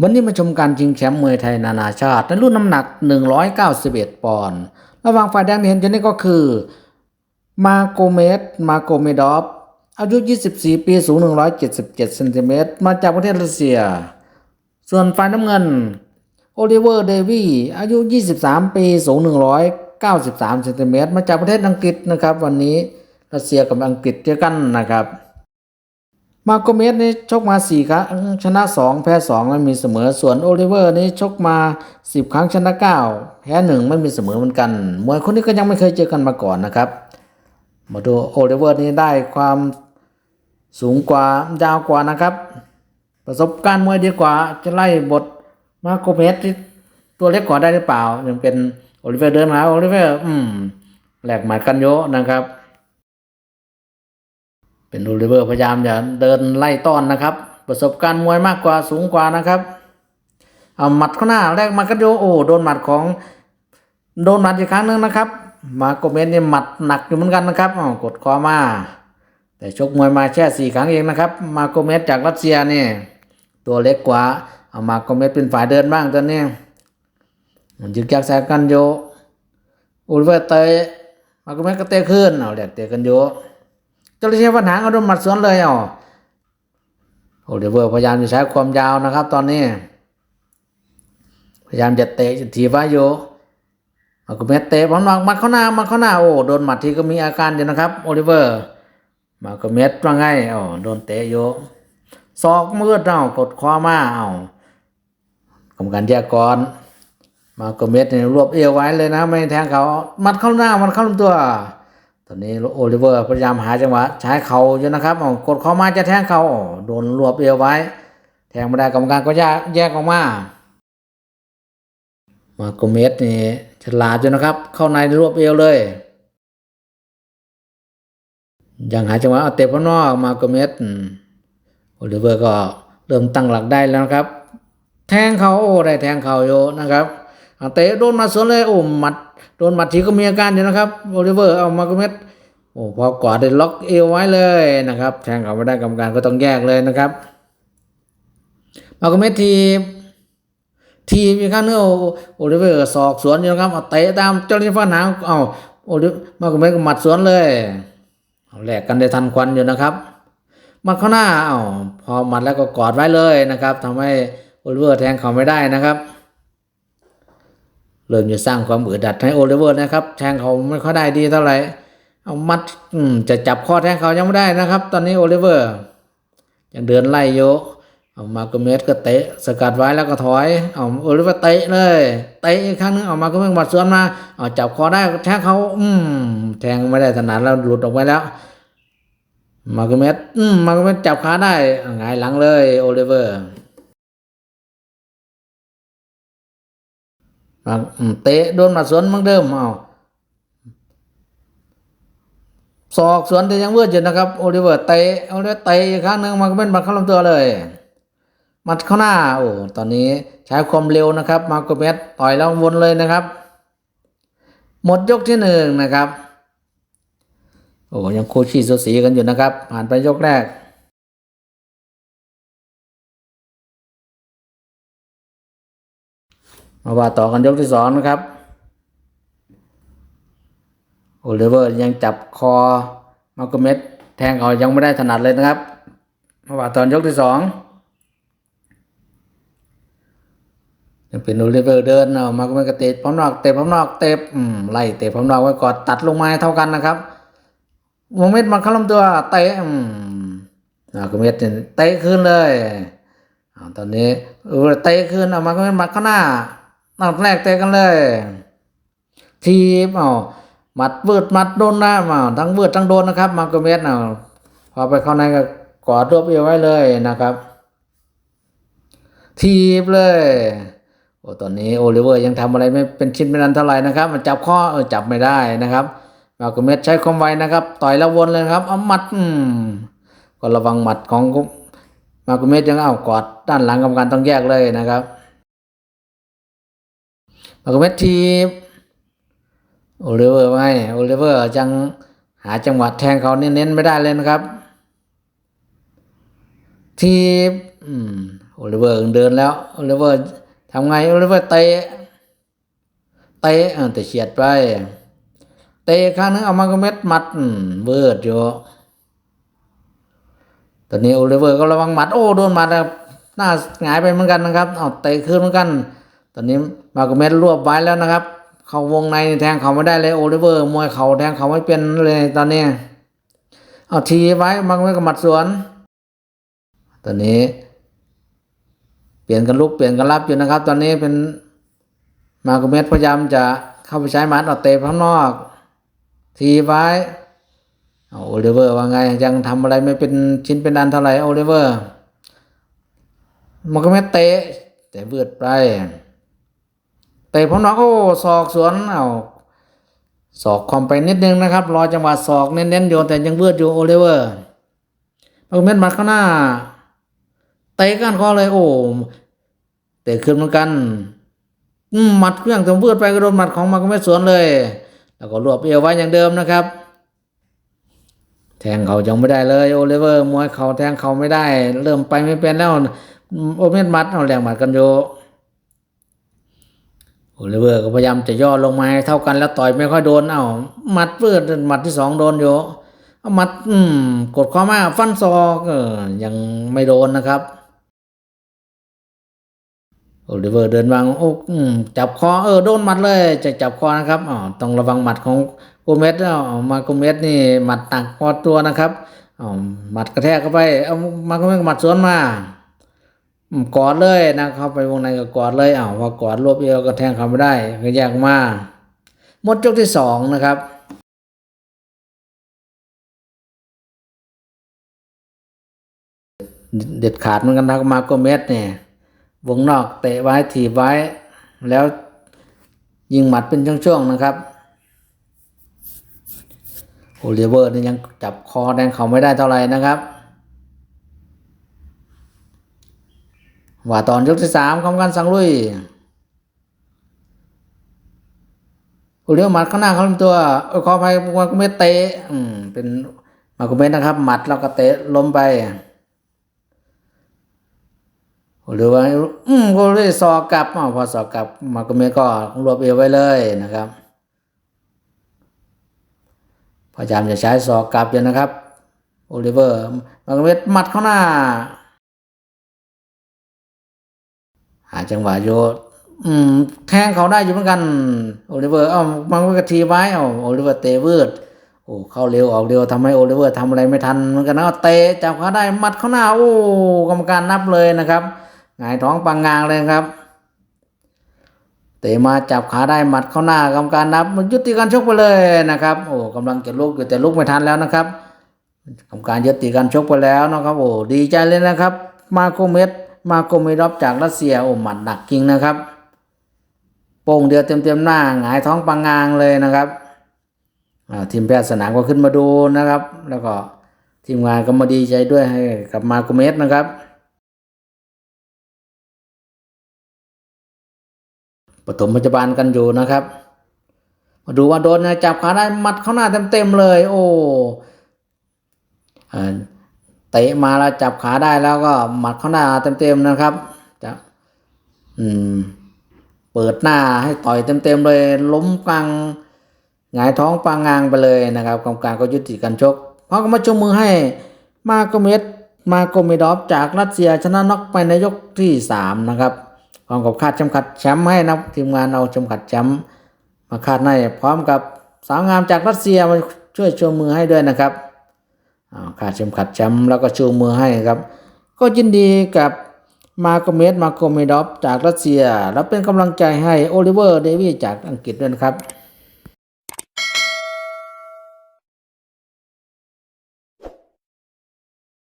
วันนี้มาชมการชิงแชมป์มวยไทยนานาชาติในรุ่นน้ำหนัก 191 ปอนด์ระหว่างฝ่ายแดงที่เห็นอยู่นี่ก็คือ มาโกเมสมาโกเมดอฟอายุ 24 ปีสูง 177เซนติเมตรมาจากประเทศรัสเซีย ส่วนฝ่ายน้ำเงิน โอลิเวอร์เดวีอายุ 23 ปีสูง 193เซนติเมตรมาจากประเทศอังกฤษนะครับ วันนี้รัสเซียกับอังกฤษเจอกันนะครับ มาโกเมสนี่ชกมา 4 ครั้งชนะ 2 แพ้ 2 ไม่มีเสมอ ส่วนโอลิเวอร์นี่ชกมา 10 ครั้งชนะ 9 แพ้ 1 ไม่มีเสมอเหมือนกัน มวยคนนี้ก็ยังไม่เคยเจอกันมาก่อนนะครับ มาดูโอลิเวอร์นี่ได้ความสูงกว่ายาวกว่านะครับ ประสบการณ์มวยดีกว่า จะไล่บทมาโกเมสที่ตัวเล็กกว่าได้หรือเปล่า ยังเป็นโอลิเวอร์เดินมาโอลิเวอร์อืมแหลกหมัดกันเยอะนะครับ เป็นโอลิเวอร์พยายามจะเดินไล่ต้อนนะครับ ประสบการณ์มวยมากกว่าสูงกว่านะครับเอาหมัดข้างหน้าแรกมากันโยโอ้โดนหมัดของโดนหมัดอีกครั้งหนึ่งนะครับ มาโกเมสเนี่ยหมัดหนักอยู่เหมือนกันนะครับอ้ากดคอมา แต่ชกมวยมาแค่สี่ครั้งเองนะครับ มาโกเมสจากรัสเซียเนี่ยตัวเล็กกว่าเอามาโกเมสเป็นฝ่ายเดินบ้างตอนนี้มันยึกยักแซกันโยโอลิเวอร์เตมาโกเมสก็เตะขึ้นเอาแหลกเตะกันโย จ้าหน้าที่ปัญหาเอาโดนหมัดสวนเลยอ๋อโอลิเวอร์พยายามจะใช้ความยาวนะครับ ตอนนี้ พยายามจะเตะจะถีบไว้อยู่เอากุเมสเตะบอลวางมัดเข้าหน้ามัดเข้าหน้าโอ้โดนหมัดทีก็มีอาการอยู่นะครับโอลิเวอร์ มากุเมสว่าไงอ๋อโดนเตะอยู่ศอกมืดเอากดคอมาเอากรรมการแยกก่อนมากุเมสเนี่ยรวบเอวไว้เลยนะ ไม่แทงเขามัดเข้าหน้ามัดเข้าลำตัว อนนี้โอลิเวอร์พยายามหาจังหวะใช้เข่าอยู่นะครับเอกดเข้ามาจะแทงเข่าโดนรวบเอวไว้ แทงไม่ได้กรรมการก็แยกแยกออกมา มาโกเมสนี่ฉลาดอยู่นะครับ เข้าในรวบเอวเลยยังหาจังหวะเอาเตะข้านอกมาโกเมสโอลิเวอร์ก็เริ่มตั้งหลักได้แล้วนะครับ แทงเขาโอ้ได้แทงเขาอยู่นะครับ เอาเตะโดนมาสวนเลยโอ้หมัดโดนหมัดทีก็มีอาการอยู่นะครับโอลิเวอร์เอามาโกเมสโอ้พอกอดได้ล็อกเอวไว้เลยนะครับแทงเขาไม่ได้กรรมการก็ต้องแยกเลยนะครับมาโกเมสทีทีมอีกครั้งนึงโอโอลิเวอร์สอกสวนอยู่นะครับเอาเตะตามเจ้าหน้าที่ฟ้าหนาวเอาโอลิมาก็ไม่ก็หมัดสวนเลยเอาแลกกันได้ทันควันอยู่นะครับหมัดเข้าหน้าเอาพอหมัดแล้วก็กอดไว้เลยนะครับทำให้โอลิเวอร์แทงเขาไม่ได้นะครับ เริ่มจะสร้างความอึดอัดให้โอลิเวอร์นะครับแทงเขาไม่ค่อยได้ดีเท่าไหร่เอามัดมจะจับข้อแทงเขายังไม่ได้นะครับ ตอนนี้โอลิเวอร์ยังเดินไล่โยเอามาโกเมสก็เตะสกัดไว้แล้วก็ถอยเอาโอลิเวอร์เตะเลยเตะอีกครั้งนึงเอามาโกเมสบัดสวนมาเอาจับคอได้แทงเขาอืมแทงไม่ได้ถนัดแล้วหลุดออกไปแล้ว มาโกเมสอืมมาโกเมสจับขาได้หงายหลังเลยโอลิเวอร์ เตะโดนมัดสวนเหมือนเดิมเอาศอกสวนแต่ยังเวืดอยู่นะครับโอลิเวอร์เตะโอลิเวอร์เตะอีกครั้งหนึ่งมาโกเมสบัดเข้าลำตัวเลยมัดเข้าหน้าโอ้ตอนนี้ใช้ความเร็วนะครับ มาโกเมสต่อยแล้ววนเลยนะครับ หมดยกที่หนึ่งนะครับ โอ้ยังโคู่ขี้สูสีกันอยู่นะครับ ผ่านไปยกแรก มาว่าต่อกันยกที่สองนะครับ โอลิเวอร์ยังจับคอมาโกเมสแทงเขายังไม่ได้ถนัดเลยนะครับ มาว่าตอนยกที่สองยังเป็นโอลิเวอร์เดินเอามาโก็ไม่กระเตะพร้อมนอกเตะพร้อมนอกเตะอืมไล่เตะพร้อมนอกไว้ก่อนตัดลงมาเท่ากันนะครับวงเม็ดมาเข้าลำตัวเตะอืมนาก็เม็ดเตะขึ้นเลยตอนนี้เตะขึ้นเอามาโกเม็ดมาข้างหน้า นัดแรกเตะกันเลยทีบเอาหมัดเวิดหมัดโดนหน้าเอาทั้งเวิดทั้งโดนนะครับ มาก็เม็ดเอาพอไปเข้าในก็กอดรวบเอวไว้เลยนะครับ ทีบเลยโอ้ตอนนี้โอลิเวอร์ยังทำอะไรไม่เป็นชิ้นเป็นอันเท่าไหร่นะครับ มันจับข้อเออจับไม่ได้นะครับมาโกเมสใช้ความไวนะครับ ต่อยแล้ววนเลยครับเอาหมัดอืมก็ระวังหมัดของมาโกเมสยังเอากอดด้านหลังกรรมการต้องแยกเลยนะครับ มาโกเมสทีโอลิเวอร์ไม่โอลิเวอร์ยังหาจังหวะแทงเขาเน้นๆไม่ได้เลยนะครับ ทีโอลิเวอร์เดินแล้วโอลิเวอร์ทำไงโอลิเวอร์เตะเตะแต่เฉียดไป เตะครั้งนึงเอามาก็เม็ดหมัดเวิดอยู่ตอนนี้โอลิเวอร์ก็ระวังหมัดโอ้โดนหมัดนะครับหน้าหงายไปเหมือนกันนะครับเอาเตะคืนเหมือนกัน ตอนนี้มาก็เม็ดรวบไว้แล้วนะครับ เขาวงในแทงเขาไม่ได้เลยโอลิเวอร์มวยเขาแทงเขาไม่เป็นเลยตอนนี้เอาทีไว้มาก็เม็ดกับหมัดสวน ตอนนี้ เปลี่ยนกันลุกเปลี่ยนกันรับอยู่นะครับ ตอนนี้เป็นมาโกเมสพยายามจะเข้าไปใช้หมัดเอาเตะข้างนอก ทีไว้เอาโอลิเวอร์ว่าไงยังทำอะไรไม่เป็นชิ้นเป็นอันเท่าไหร่โอลิเวอร์มาโกเมสเตะแต่เบือดไป เตะข้างนอกโอ้ศอกสวนเอาศอกคอมไปนิดนึงนะครับ รอจังหวะศอกเน้นๆอยู่แต่ยังเบือดอยู่โอเลเวอร์มาโกเมสหมัดข้างหน้าเตะกันคอเลยโอ้เตะขึ้นเหมือนกันมหมัดเครื่องถึงเพื่อไปกระโดนหมัดของมาก็ไม่สวนเลย แล้วก็รวบเอวไว้อย่างเดิมนะครับ แทงเขายังไม่ได้เลยโอเลเวอร์มวยเขาแทงเขาไม่ได้ เริ่มไปไม่เป็นแล้วโอเมนมัดเอาแรงหมัดกันอยู่ ลิเวอร์ก็พยายามจะย่อลงมาให้เท่ากันแล้วต่อยไม่ค่อยโดน เอ้าหมัดเพื่อหมัดที่สองโดนอยู่เอาหมัดอืมกดข้อมาฟันศอกอยังไม่โดนนะครับโอลิเวอร์เดินวางโอ้จับคอเออโดนหมัดเลย จะจับคอนะครับอ๋อต้องระวังหมัดของโกเมสเอมาโกเมสนี่หมัดหนักพอตัวนะครับอ๋อหมัดกระแทกเข้าไปเอามาโกเมสหมัดสวนมา กอดเลยนะเข้าไปวงในก็กอดเลยอ้าวพอกอดรวบเอวก็แทงเขาไม่ได้ก็แยกออกมาหมดยกที่สองนะครับเด็ดขาดเหมือนกันนะมาโกเมสเนี่ยวงนอกเตะไว้ถีบไว้ แล้วยิงหมัดเป็นช่วงๆนะครับโอลิเวอร์นี่ยังจับคอแดงเขาไม่ได้เท่าไหร่นะครับ ว่าตอนยกที่สามของการสังลุยโอลิเวหมัดข้างหน้าเขาลำตัวเขออภัยมากุเมตเตะเป็นมากุเมตนะครับ หมัดแล้วก็เตะล้มไปหรือว่าอืมก็เลยสอกกลับอพอสอกกลับ มาก็เมก็รวบเอวไว้เลยนะครับพยายามจะใช้สอกกลับอยู่นะครับ โอลิเวอร์ มาก็เมหมัดเข้าหน้า หาจังหวะโยอืมแทงเขาได้อยู่เหมือนกันโอลิเวอร์เอ้ามันก็กระทีไว้เอ้าโอลิเวอร์เตะวืดโอ้เข้าเร็วออกเร็วทำให้โอลิเวอร์ทำอะไรไม่ทันเหมือนกันนะเตะจับเขาได้หมัดเขาหน้าโอ้กรรมการนับเลยนะครับหงายท้องปังงางเลยครับ เตะมาจับขาได้หมัดเข้าหน้ากรรมการนับมันยุติการชกไปเลยนะครับ โอ้กำลังจะลุกอยู่แต่ลุกไม่ทันแล้วนะครับกรรมการยุติการชกไปแล้วนะครับโอ้ดีใจเลยนะครับ มาโกเมส มาโกเมดอฟจากรัสเซียโอ้หมัดหนักจริงนะครับ โป่งเดียวเต็มๆหน้าหงายท้องปังงางเลยนะครับทีมแพทย์สนามก็ขึ้นมาดูนะครับ แล้วก็ทีมงานก็มาดีใจด้วยให้กับมาโกเมสนะครับ ปฐมพยาบาลกันอยู่นะครับ มาดูว่าโดนจับขาได้มัดเข้าหน้าเต็มๆเลย โอ้อ่า เตะมาแล้วจับขาได้แล้วก็หมัดเข้าหน้าเต็มๆนะครับจะอืม เปิดหน้าให้ต่อยเต็มๆเลยล้มกลางหงายท้องปางงางไปเลยนะครับกรรมการก็ยุติการชกเพราะก็มาชมมือให้มาโกเมสมาโกเมดอฟจากรัสเซียชนะน็อกไปในยกที่สามนะครับพร้อมกับคาดเข็มขัดแชมป์ให้นะทีมงานเอาเข็มขัดแชมป์มาคาดให้พร้อมกับสาวงามจากรัสเซียมาช่วยชูมือให้ด้วยนะครับ อ่าดเข็มขัดแชมป์แล้วก็ชูมือให้ครับ ก็ยินดีกับมาโกเมสมาโกเมดอฟจากรัสเซีย แล้วเป็นกำลังใจให้โอลิเวอร์เดวีจากอังกฤษด้วยนะครับ